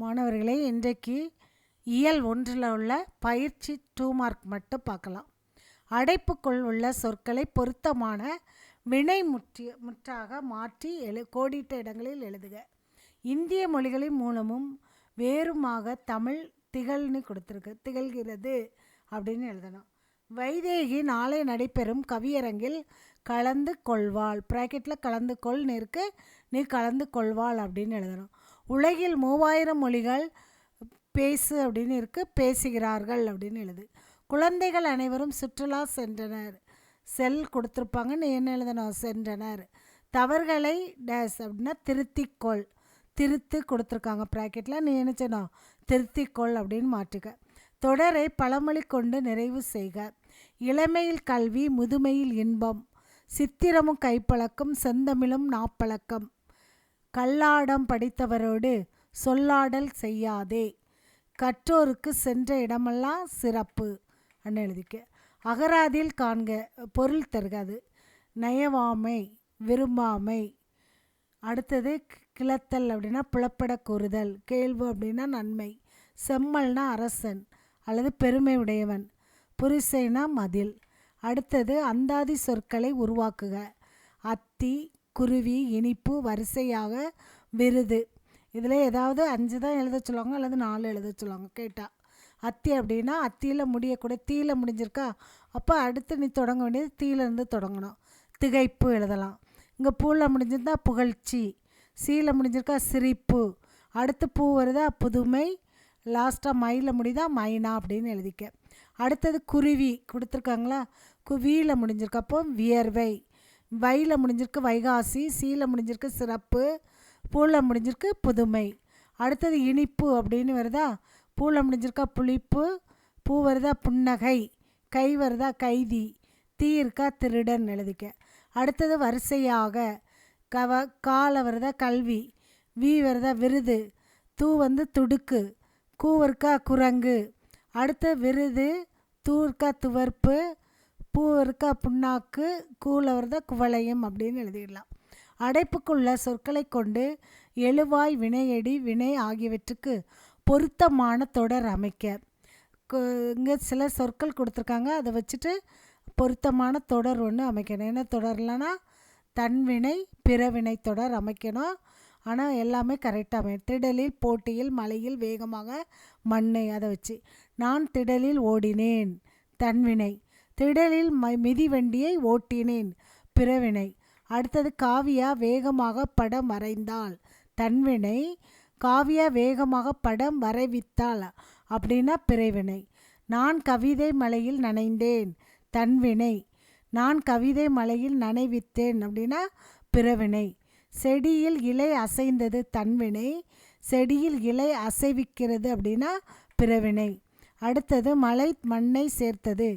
மாணவர்களே இன்றைக்கு இயல் ஒன்றில் உள்ள பயிற்சி டூ மார்க் மட்டும் பார்க்கலாம். அடைப்புக்குள் உள்ள சொற்களை பொருத்தமான வினை முற்றி முற்றாக மாற்றி எழு கோடிட்ட இடங்களில் எழுதுக. இந்திய மொழிகளின் மூலமும் வேறுமாக தமிழ் திகழ்னு கொடுத்துருக்கு திகழ்கிறது அப்படின்னு எழுதணும். வைதேகி நாளை நடைபெறும் கவியரங்கில் கலந்து கொள்வாள் ப்ராக்கெட்டில் கலந்து கொள்னு இருக்கு நீ கலந்து கொள்வாள் அப்படின்னு எழுதணும். உலகில் மூவாயிரம் மொழிகள் பேசு அப்படின்னு இருக்கு பேசுகிறார்கள் அப்படின்னு எழுது. குழந்தைகள் அனைவரும் சுற்றுலா சென்றனர். செல் கொடுத்துருப்பாங்க என்ன எழுதணும்? சென்றனர். தவறுகளை டேஸ் அப்படின்னா திருத்திக்கொள். திருத்து கொடுத்துருக்காங்க ப்ராக்கெட்டில் நீ என்ன செய்யணும்? திருத்திக்கொள் அப்படின்னு மாற்றுக்க தொடரை பழமொழி கொண்டு நிறைவு செய்க. இளமையில் கல்வி முதுமையில் இன்பம். சித்திரமும் கைப்பழக்கம் செந்தமிழும் நாப்பழக்கம். கல்லாடம் படித்தவரோடு சொல்லாடல் செய்யாதே. கற்றோருக்கு சென்ற இடமெல்லாம் சிறப்பு. அன்னு எழுதிக்க அகராதியில் காண்க பொருள் தருகாது நயவாமை விரும்பாமை. அடுத்தது கிளத்தல் அப்படின்னா புலப்பட கூறுதல் கேள்வு அப்படின்னா நன்மை. செம்மல்னா அரசன் அல்லது பெருமை உடையவன். புரிசைனா மதில். அடுத்தது அந்தாதி சொற்களை உருவாக்குக. அத்தி குருவி இனிப்பு வரிசையாக விருது. இதில் ஏதாவது அஞ்சு தான் எழுத சொல்லுவாங்க அல்லது நாலு எழுத சொல்லுவாங்க கேட்டால் அத்தி அப்படின்னா அத்தியில் முடியக்கூடிய தீயில் முடிஞ்சிருக்கா? அப்போ அடுத்து நீ தொடங்க வேண்டியது தீயிலேருந்து தொடங்கணும். திகைப்பு எழுதலாம். இங்கே பூவில் முடிஞ்சிருந்தா புகழ்ச்சி. சீல முடிஞ்சிருக்கா சிரிப்பு. அடுத்து பூ வருதா புதுமை. லாஸ்ட்டாக மயில முடிதா மைனா அப்படின்னு எழுதிக்க. அடுத்தது குருவி கொடுத்துருக்காங்களா? குவியில் முடிஞ்சிருக்கப்போ வியர்வை. வையில் முடிஞ்சிருக்கு வைகாசி சீல முடிஞ்சிருக்கு சிறப்பு பூல முடிஞ்சிருக்கு புதுமை. அடுத்தது இனிப்பு அப்படின்னு வருதா? பூல முடிஞ்சிருக்கா புளிப்பு பூ வருதா புன்னகை கை வருதா கைதி தீ இருக்கா திருடன் எழுதிக்க. அடுத்தது வரிசையாக கவ கால வருதா கல்வி வி வருதா விருது தூ வந்து துடுக்கு கூ இருக்கா குரங்கு. அடுத்த விருது தூ இருக்கா துவர்ப்பு பூ இருக்கா புண்ணாக்கு கூலவர் தான் குவளையம் அப்படின்னு எழுதிடலாம். அடைப்புக்குள்ள சொற்களை கொண்டு எழுவாய் வினையடி வினை ஆகியவற்றுக்கு பொருத்தமான தொடர் அமைக்க. இங்கே சில சொற்கள் கொடுத்துருக்காங்க. அதை வச்சுட்டு பொருத்தமான தொடர் ஒன்று அமைக்கணும். என்ன தொடர்லனா தன்வினை பிறவினை தொடர் அமைக்கணும். ஆனால் எல்லாமே கரெக்டாக அமையும் திடலில் போட்டியில் மலையில் வேகமாக மண்ணை அதை வச்சு. நான் திடலில் ஓடினேன் தன்வினை திடலில் ம மிதிவண்டியை ஓட்டினேன். பிறவினை அடுத்தது காவியா வேகமாக படம் வரைந்தாள். தன்வினை. காவியா வேகமாக படம் வரைவித்தாள் அப்படின்னா பிறவினை நான் கவிதை மலையில் நனைந்தேன். தன்வினை. நான் கவிதை மலையில் நனைவித்தேன் அப்படின்னா பிறவினை செடியில் இலை அசைந்தது தன்வினை. செடியில் இலை அசைவிக்கிறது அப்படின்னா பிறவினை அடுத்தது மலை மண்ணை சேர்த்தது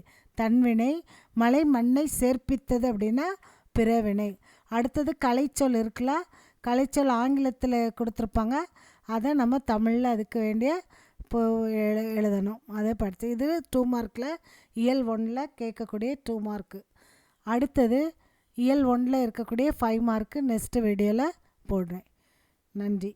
தன்வினை மலை மண்ணை சேர்ப்பித்தது அப்படின்னா பிறவினை. அடுத்தது கலைச்சொல் இருக்குல்ல கலைச்சொல் ஆங்கிலத்தில் கொடுத்துருப்பாங்க. அதை நம்ம தமிழில் அதுக்கு வேண்டிய இப்போ எழு எழுதணும். அதை படித்து இது டூ மார்க்கில் இயல் ஒன்றில் கேட்கக்கூடிய டூ மார்க்கு அடுத்தது இயல் ஒன்றில் இருக்கக்கூடிய ஃபைவ் மார்க்கு நெக்ஸ்ட்டு வீடியோவில் போடுறேன். நன்றி.